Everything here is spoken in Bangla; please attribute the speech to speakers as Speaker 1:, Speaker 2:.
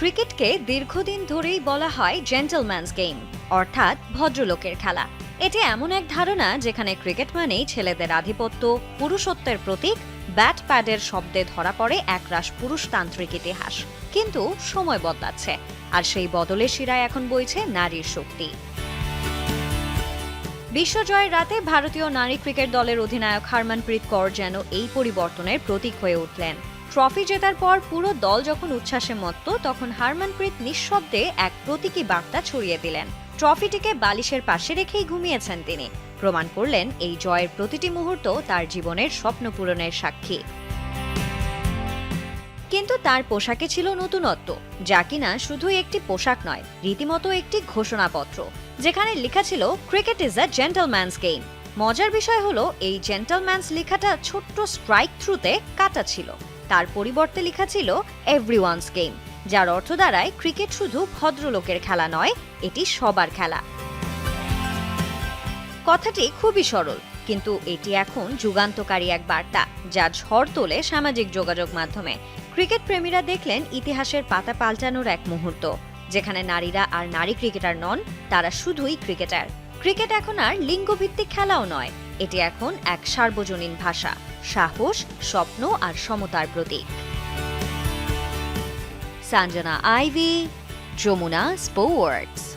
Speaker 1: ক্রিকেটকে দীর্ঘদিন ধরেই বলা হয় জেন্টলম্যানস গেম অর্থাৎ ভদ্রলোকের খেলা। এটি এমন এক ধারণা যেখানে ক্রিকেট মানেই ছেলেদের আধিপত্য, পুরুষত্বের প্রতীক ব্যাট প্যাডের শব্দে ধরা পড়ে একরাশ পুরুষতান্ত্রিক ইতিহাস। কিন্তু সময় বদলাচ্ছে, আর সেই বদলের শিরায় এখন বইছে নারীর শক্তি। বিশ্বজয়ের রাতে ভারতীয় নারী ক্রিকেট দলের অধিনায়ক হারমানপ্রীত কৌর যেন এই পরিবর্তনের প্রতীক হয়ে উঠলেন। ট্রফি জেতার পর পুরো দল যখন উচ্ছ্বাসে মত্ত, তখন হারমানপ্রীত নিঃশব্দে এক প্রতীকী বার্তা ছড়িয়ে দিলেন। ট্রফিটিকে বালিশের পাশে রেখেই ঘুমিয়েছেন তিনি। প্রমাণ করলেন, এই জয়ের প্রতিটি মুহূর্ত তার জীবনের স্বপ্ন পূরণের সাক্ষী। কিন্তু তার পোশাকে ছিল নতুনত্ব, যা কিনা শুধু একটি পোশাক নয়, রীতিমতো একটি ঘোষণাপত্র, যেখানে লেখা ছিল, cricket is a gentleman's game. মজার বিষয় হলো, এই জেন্টলম্যানস লেখাটা ছোট্ট স্ট্রাইক থ্রুতে কাটা ছিল। তার পরিবর্তে লেখা ছিল এভরিওয়ানস গেম যার অর্থ দাঁড়ায় ক্রিকেট শুধু ভদ্রলোকের খেলা নয়, এটি সবার খেলা। কথাটি খুবই সরল, কিন্তু এটি এখন যুগান্তকারী এক বার্তা, যা ঝড় তোলে সামাজিক যোগাযোগ মাধ্যমে। ক্রিকেট প্রেমীরা দেখলেন ইতিহাসের পাতা পাল্টানোর এক মুহূর্ত, যেখানে নারীরা আর নারী ক্রিকেটার নন, তারা শুধুই ক্রিকেটার ক্রিকেট এখন আর লিঙ্গভিত্তিক খেলাও নয় এটি এখন এক সার্বজনীন ভাষা সাহস স্বপ্ন আর সমতার প্রতীক। Sanjana Ivy Jamuna sports.